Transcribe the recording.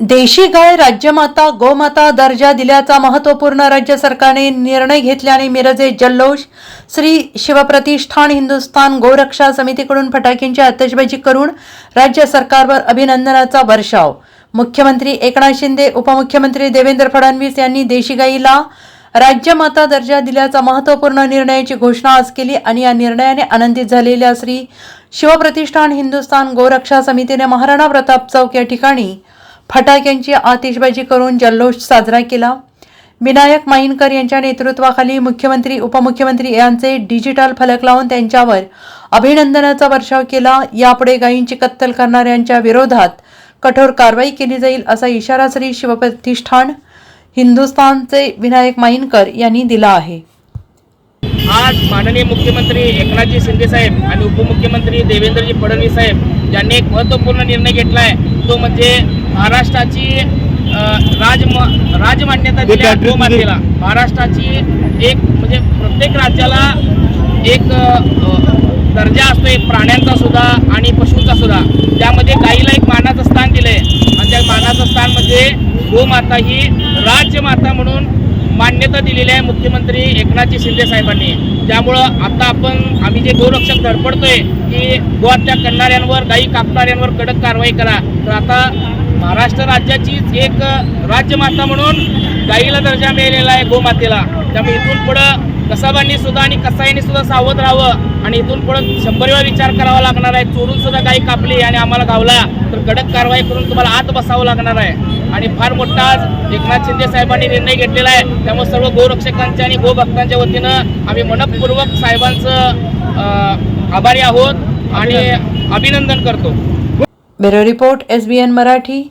देशी गाय राज्यमाता गोमाता दर्जा दिल्याचा महत्त्वपूर्ण राज्य सरकारने निर्णय घेतल्याने मिरजे जल्लोष श्री शिवप्रतिष्ठान हिंदुस्थान गोरक्षा समितीकडून फटाक्यांची आतषबाजी करून राज्य सरकारवर अभिनंदनाचा वर्षाव. मुख्यमंत्री एकनाथ शिंदे उपमुख्यमंत्री देवेंद्र फडणवीस यांनी देशी गाईला राज्यमाता दर्जा दिल्याचा महत्त्वपूर्ण निर्णयाची घोषणा आज केली आणि या निर्णयाने आनंदित झालेल्या श्री शिवप्रतिष्ठान हिंदुस्थान गोरक्षा समितीने महाराणा प्रताप चौक या ठिकाणी फटाक्यांची आतिषबाजी करून जल्लोष साजरा केला. विनायक माईनकर यांच्या नेतृत्वाखाली मुख्यमंत्री उपमुख्यमंत्री यांचे डिजिटल फलक लावून त्यांच्यावर अभिनंदनाचा वर्षाव केला. यापुढे गायींची कत्तल करणाऱ्यांच्या विरोधात कठोर कारवाई केली जाईल असा इशारा श्री शिवप्रतिष्ठान हिंदुस्थानचे विनायक माईनकर यांनी दिला आहे. आज माननीय मुख्यमंत्री एकनाथजी शिंदे साहेब आणि उपमुख्यमंत्री देवेंद्रजी फडणवीस साहेब यांनी एक महत्त्वपूर्ण निर्णय घेतला आहे तो म्हणजे महाराष्ट्राची राजम राजमान्यता दिल्या गोमातेला. महाराष्ट्राची एक म्हणजे प्रत्येक राज्याला एक दर्जा असतो एक प्राण्यांचा सुद्धा आणि पशूंचा सुद्धा. त्यामध्ये गाईला एक मानाचं स्थान दिलं आहे आणि त्या मानाचं स्थान म्हणजे गोमाता ही राज्यमाता म्हणून मान्यता दिलेली आहे मुख्यमंत्री एकनाथजी शिंदे साहेबांनी. त्यामुळं आता आपण आम्ही जे गोरक्षक धडपडतोय की गोहत्या करणाऱ्यांवर गायी कापणाऱ्यांवर कडक कारवाई करा. तर आता महाराष्ट्र राज्याचीच एक राज्यमाता म्हणून गाईला दर्जा मिळालेला आहे गोमातेला. त्यामुळे इथून पुढं कसाबांनी सुद्धा आणि कसाईंनी सुद्धा सावध राहावं आणि इथून पुढं शंभर वेळा विचार करावा लागणार आहे. चोरून सुद्धा गाई कापली आणि आम्हाला गावला तर कडक कारवाई करून तुम्हाला आत बसावं लागणार आहे. आणि फार मोठा आज एकनाथ शिंदे साहेबांनी निर्णय घेतलेला आहे. त्यामुळे सर्व गोरक्षकांच्या आणि गोभक्तांच्या वतीनं आम्ही मनपूर्वक साहेबांचं आभारी आहोत आणि अभिनंदन करतो. Bureau report S B N Marathi.